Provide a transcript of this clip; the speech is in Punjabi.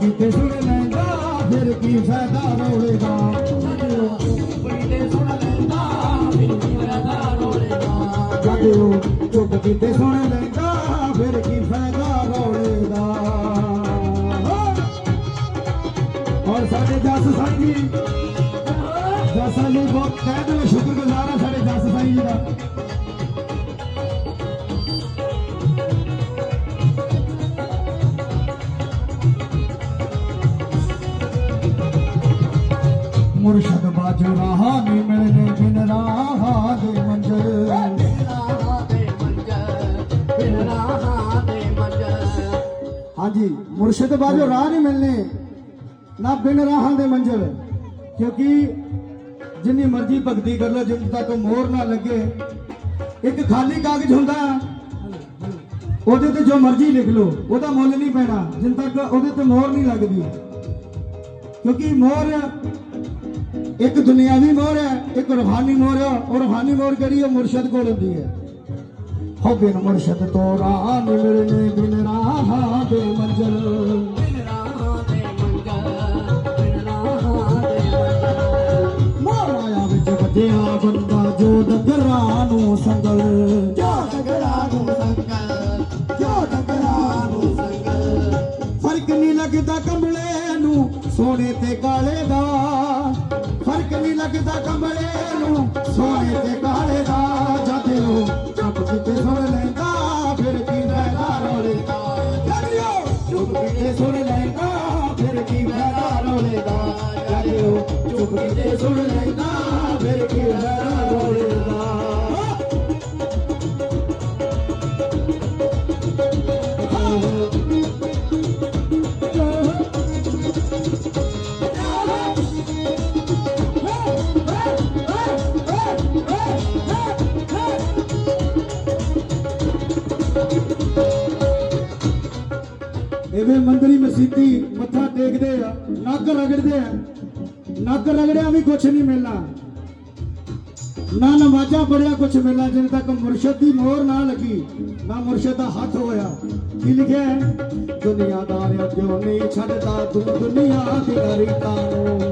ਕੀਤੇ ਸੁਣ ਲੈਂਦਾ ਫਿਰ ਕੀ ਫਾਇਦਾ ਰੋਲੇ ਜਦੋਂ ਚੁੱਪ ਕੀਤੇ ਸੁਣ ਲੈਂਦਾ ਫਿਰ ਕੀ ਫਾਇਦਾ ਰੋਲੇ ਔਰ ਸਾਡੇ ਜਸ ਸਾਈਂ ਜੀ ਜਸ ਸਾਈਂ ਬਹੁਤ ਕਹਿ ਦਿਓ ਸ਼ੁਕਰਗੁਜ਼ਾਰ ਹਾਂ ਮੁਰਸ਼ਦ ਬਾਜੋ ਰਾਹਾਂ ਨਹੀਂ ਮਿਲਨੇ ਬਿਨ ਰਾਹਾਂ ਦੇ ਮੰਜ਼ਰ ਹਾਂਜੀ, ਮੁਰਸ਼ਦ ਬਾਜੋ ਰਾਹ ਨਹੀਂ ਮਿਲਨੇ ਨਾ ਬਿਨ ਰਾਹਾਂ ਦੇ ਮੰਜ਼ਲ, ਕਿਉਂਕਿ ਜਿੰਨੀ ਮਰਜ਼ੀ ਭਗਤੀ ਕਰ ਲਓ ਜਿੰਨ ਤੱਕ ਮੋਹਰ ਨਾ ਲੱਗੇ। ਇੱਕ ਖਾਲੀ ਕਾਗਜ਼ ਹੁੰਦਾ, ਉਹਦੇ ਤੇ ਜੋ ਮਰਜ਼ੀ ਲਿਖ ਲੋ ਉਹਦਾ ਮੁੱਲ ਨਹੀਂ ਪੈਣਾ। ਜਿੰਨ ਤੱਕ ਉਹਦੇ ਤੇ ਮੋਹਰ ਨਹੀਂ ਲੱਗਦੀ। ਕਿਉਂਕਿ ਮੋਹਰ ਇੱਕ ਦੁਨਿਆਵੀ ਮੋਹਰ ਹੈ, ਇੱਕ ਰੂਹਾਨੀ ਮੋਹਰ ਹੈ, ਉਹ ਰੂਹਾਨੀ ਮੋਹਰ ਕਿਹੜੀ ਹੈ? ਮੁਰਸ਼ਿਦ ਕੋਲ ਹੁੰਦੀ ਹੈ। ਹੋ ਬਿਨ ਮੁਰਸ਼ਦ ਤੋਂ ਰਾਹ ਨਹੀਂ ਮਿਲਨੇ ਬਿਨ ਰਾਹਾਂ ਦੇ ਮੰਜ਼ਲ। ਵੱਜਿਆ ਬੰਦਾ ਜੋ ਡਗਰਾਂ ਨੂੰ ਸੰਗਲ। ਜੋ ਡਗਰਾਂ ਨੂੰ ਸੰਗਲ ਜੋ ਡਗਰਾਂ ਨੂੰ ਸੰਗਲ। ਫ਼ਰਕ ਨਹੀਂ ਲੱਗਦਾ ਕੰਬਲੇ ਨੂੰ ਸੋਨੇ ਤੇ ਕਾਲੇ ਦਾ। ਫ਼ਰਕ ਨਹੀਂ ਲੱਗਦਾ ਕੰਬਲੇ ਨੂੰ ਸੋਨੇ ਤੇ ਕਾਲੇ ਦਾ। ਜਦ ਉਹ ਚੁੱਪ ਕਿਤੇ ਸੁਣ ਲੈਂਦਾ ਫਿਰ ਕੀ ਫਾਇਦਾ ਰੋਲੇ ਦਾ। ਜਦ ਉਹ ਚੁੱਪ ਕਿਤੇ ਸੁਣ ਲੈਂਦਾ ਫਿਰ ਕੀ ਫਾਇਦਾ ਰੋਲੇ ਦਾ। ਜਦ ਉਹ ਚੁੱਪ ਕਿਤੇ ਸੁਣ ਲੈਂਦਾ ਇਵੇਂ ਮੰਦਰੀ ਮਸੀਤੀ ਮੱਥਾ ਟੇਕਦੇ ਆ, ਨੱਕ ਰਗੜਦੇ ਆ। ਨੱਕ ਰਗੜਿਆ ਵੀ ਕੁਛ ਨਹੀਂ ਮਿਲਣਾ। ਨਾ ਨਮਾਜ਼ਾਂ ਪੜਿਆ, ਕੁਛ ਮਿਲਣਾ ਜਿੰਨ ਤੱਕ ਮੁਰਸ਼ਦ ਦੀ ਮੋਹਰ ਨਾ ਲੱਗੀ, ਨਾ ਮੁਰਸ਼ਦ ਦਾ ਹੱਥ ਹੋਇਆ। ਕੀ ਲਿਖਿਆ ਹੈ? ਦੁਨੀਆਦਾਰ ਕਿਉਂ ਨਹੀਂ ਛੱਡਦਾ ਤੂੰ ਦੁਨੀਆ ਦੀ ਰੀਤਾਂ ਨੂੰ।